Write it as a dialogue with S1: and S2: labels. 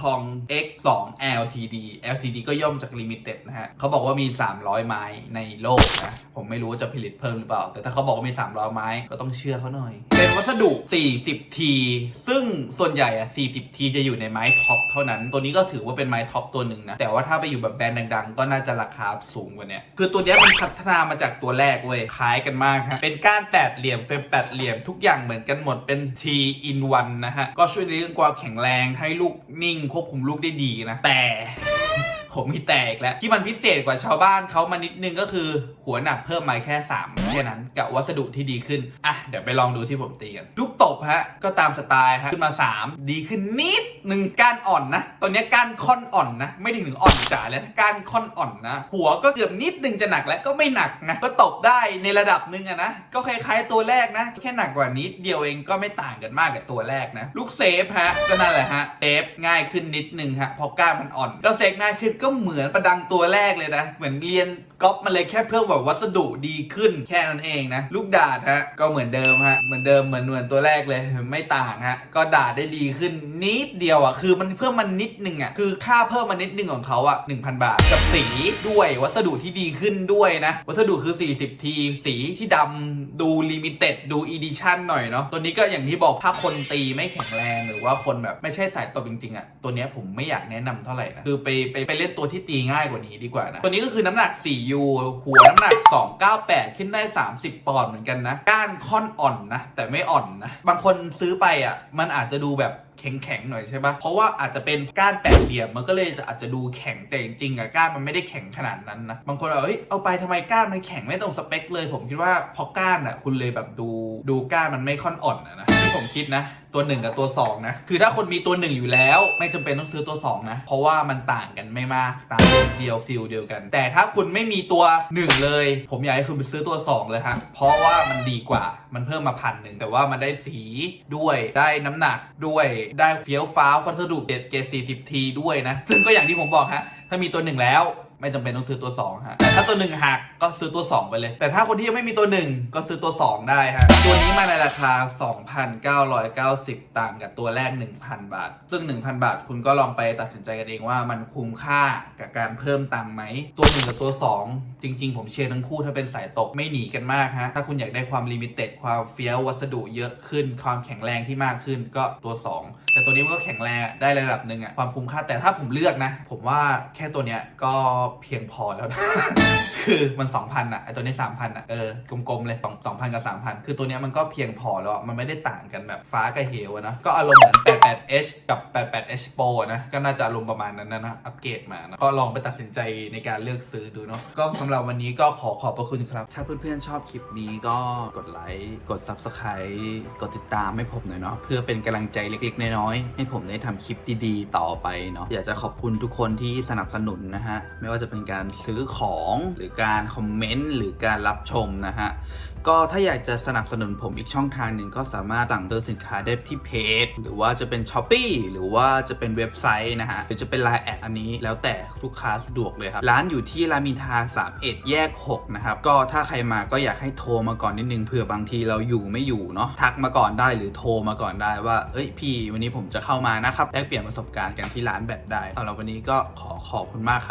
S1: Kong X 2 LTD LTD ก็ย่อมจาก Limited นะฮะเขาบอกว่ามี 300 ไม้ในโลกนะ ผมไม่รู้ว่าจะผลิตเพิ่มหรือเปล่า แต่ถ้าเขาบอกว่ามี 300 ไม้ก็ต้องเชื่อเขาหน่อย เป็นวัสดุ 40T ซึ่งส่วนใหญ่อะ 40T จะอยู่ในไม้ท็อปเท่านั้น ตัวนี้ก็ถือว่าเป็นไม้ท็อปตัวหนึ่งนะ แต่ว่าถ้าไปอยู่แบบแบรนด์ดัง ๆ ก็น่าจะราคาสูงกว่านี้คือตัวนี้มันพัฒนามาจากตัวแรกเว้ยคล้ายกันมากฮะเป็นก้านแปดเหลี่ยมเฟรมแปดเหลี่ยมทุกอย่างเหมือนกันหมดเป็น T in one นะฮะก็ช่วยในเรื่องความแข็งแรงให้ลูกนิ่งควบคุมลูกได้ดีนะ แต่ ผมมีแตกแล้ว ที่มันพิเศษกว่าชาวบ้านเขามานิดนึงก็คือ หัวหนักเพิ่มมาแค่3แค่นั้นกับวัสดุที่ดีขึ้น อะ เดี๋ยวไปลองดูที่ผมตีกันลูกตบฮะ ก็ตามสไตล์ฮะ ขึ้นมา 3 ดีขึ้นนิดหนึ่งก้านอ่อนนะตอนนี้ก้านค่อนอ่อนนะ ไม่ถึงถึงอ่อนจ๋าเลยนะก้านค่อนอ่อนนะ หัวก็เกือบนิดนึงจะหนักแล้วก็ไม่หนักนะก็ตบได้ในระดับหนึ่งอะนะก็คล้ายๆตัวแรกนะ แค่หนักกว่านิดเดียวเองก็ไม่ต่างกันมากกับตัวแรกนะ ลูกเซฟฮะก็นั่นแหละฮะเซฟง่ายขึ้นนิดนึงฮะเพราะก้านมันอ่อน ก็เซฟง่ายขึ้นก็็เหมือนประดังตัวแรกเลยนะ เหมือนเรียนก๊อปมาเลยแค่เพิ่มแบบวัสดุดีขึ้นแค่นั้นเองนะ ลูกดาดฮะก็เหมือนเดิมฮะเหมือนเดิมเหมือนเหมือนตัวแรกเลยไม่ต่างฮะก็ดาดได้ดีขึ้นนิดเดียวอะคือมันเพิ่มมันนิดนึงอะคือค่าเพิ่มมานิดนึงของเขาอะ1,000 บาทกับสีด้วยวัสดุที่ดีขึ้นด้วยนะ วัสดุคือ 40 ทีสีที่ดำดูลิมิเต็ดดูอีดิชั่นหน่อยเนาะตัวนี้ก็อย่างที่บอกถ้าคนตีไม่แข็งแรงหรือว่าคนแบบไม่ใช่สายตบจริงๆอะตัวเนี้ยผมไม่อยากแนะนำเท่าไหร่นะคือไปไปไปเล่นตัวที่ตีง่ายกว่านี้ดีกว่านะ ตัวนี้ก็คือน้ำหนัก 4U หัวน้ำหนัก 298 ขึ้นได้ 30 ปอนด์เหมือนกันนะ ก้านค่อนอ่อนนะ แต่ไม่อ่อนนะ บางคนซื้อไปอะ มันอาจจะดูแบบแข็งๆหน่อยใช่ปะเพราะว่าอาจจะเป็นก้านแปดเหลี่ยมมันก็เลยอาจจะดูแข็งแต่จริงๆอะก้านมันไม่ได้แข็งขนาดนั้นนะ บางคนแบบเฮ้ยเอาไปทำไมก้านมันแข็งไม่ตรงสเปคเลย ผมคิดว่าเพราะก้านอะคุณเลยแบบดูดูก้านมันไม่ค่อนอ่อนอะนะ ที่ผมคิดนะ ตัวหนึ่งกับตัวสองนะ คือถ้าคนมีตัวหนึ่งอยู่แล้ว ไม่จำเป็นต้องซื้อตัวสองนะ เพราะว่ามันต่างกันไม่มากต่างกันเดียวฟิลเดียวกัน แต่ถ้าคุณไม่มีตัวหนึ่งเลย ผมอยากให้คุณไปซื้อตัวสองเลยฮะเพราะว่ามันดีกว่ามันเพิ่มมาพันหนึ่งแต่ว่ามันได้สีด้วยได้น้ำหนักด้วยได้เฟี้ยวฟ้าววัสดุเด็ดเกรด40ทีด้วยนะซึ่งก็อย่างที่ผมบอกฮะถ้ามีตัวหนึ่งแล้ว ไม่จำเป็นต้องซื้อตัว2ฮะแต่ถ้าตัวหนึ่งหักก็ซื้อตัว 2 ไปเลย แต่ถ้าคนที่ยังไม่มีตัว 1 ก็ซื้อตัว 2 ได้ฮะตัวนี้มาในราคา 2,990 ต่างกับตัวแรก 1,000 บาท ซึ่ง 1,000 บาท คุณก็ลองไปตัดสินใจกันเองว่ามันคุ้มค่ากับการเพิ่มตังค์ไหมตัว1กับตัว 2 จริง ๆ ผมเชียร์ทั้งคู่ถ้าเป็นสายตกไม่หนีกันมากฮะถ้าคุณอยากได้ความลิมิเต็ดความเฟี้ยววัสดุเยอะขึ้น ความแข็งแรงที่มากขึ้นก็ตัว 2 แต่ตัวนี้มันก็แข็งแรงได้ระดับหนึ่งอะความคุ้มค่าแต่ถ้าผมเลือกนะ ผมว่าแค่ตัวเนี้ยก็เพียงพอแล้วนะ คือมัน2,000อะไอตัวนี้3,000อะเออกลมๆเลย2 2,000กับ3,000คือตัวเนี้ยมันก็เพียงพอแล้วอะมันไม่ได้ต่างกันแบบฟ้ากับเหวอะนะ ก็อารมณ์เหมือน 88H กับ 88H Pro นะ ก็น่าจะอารมณ์ประมาณนั้นนะนะ อัปเกรดมานะก็ลองไปตัดสินใจในการเลือกซื้อดูเนาะ ก็สำหรับวันนี้ก็ขอขอบพระคุณครับ ถ้าเพื่อนๆชอบคลิปนี้ก็กดไลค์ กด Subscribe กดติดตามให้ผมหน่อยเนาะ เพื่อเป็นกำลังใจเล็กๆน้อยๆให้ผมได้ทำคลิปดีๆต่อไปเนาะ อยากจะขอบคุณทุกคนที่สนับสนุนนะฮะ ไม่ว่าจะเป็นการซื้อของหรือการคอมเมนต์หรือการรับชมนะฮะ ก็ถ้าอยากจะสนับสนุนผมอีกช่องทางหนึ่งก็สามารถสั่งซื้อสินค้าได้ที่เพจ หรือว่าจะเป็น s h อ p e e หรือว่าจะเป็นเว็บไซต์นะฮะ หรือจะเป็น Line แอดอันนี้แล้วแต่ลูกค้าสะดวกเลยครับ ร้านอยู่ที่รามอินทรา31 แยก 6 นะครับ ก็ถ้าใครมาก็อยากให้โทรมาก่อนนิดนึงเผื่อบางทีเราอยู่ไม่อยู่เนาะทักมาก่อนได้หรือโทรมาก่อนได้ว่าเอ้ยพี่ วันนี้ผมจะเข้ามานะครับแลกเปลี่ยนประสบการณ์กันที่ร้านแบตได้สำหรับวันนี้ก็ขอขอบคุณมากครับ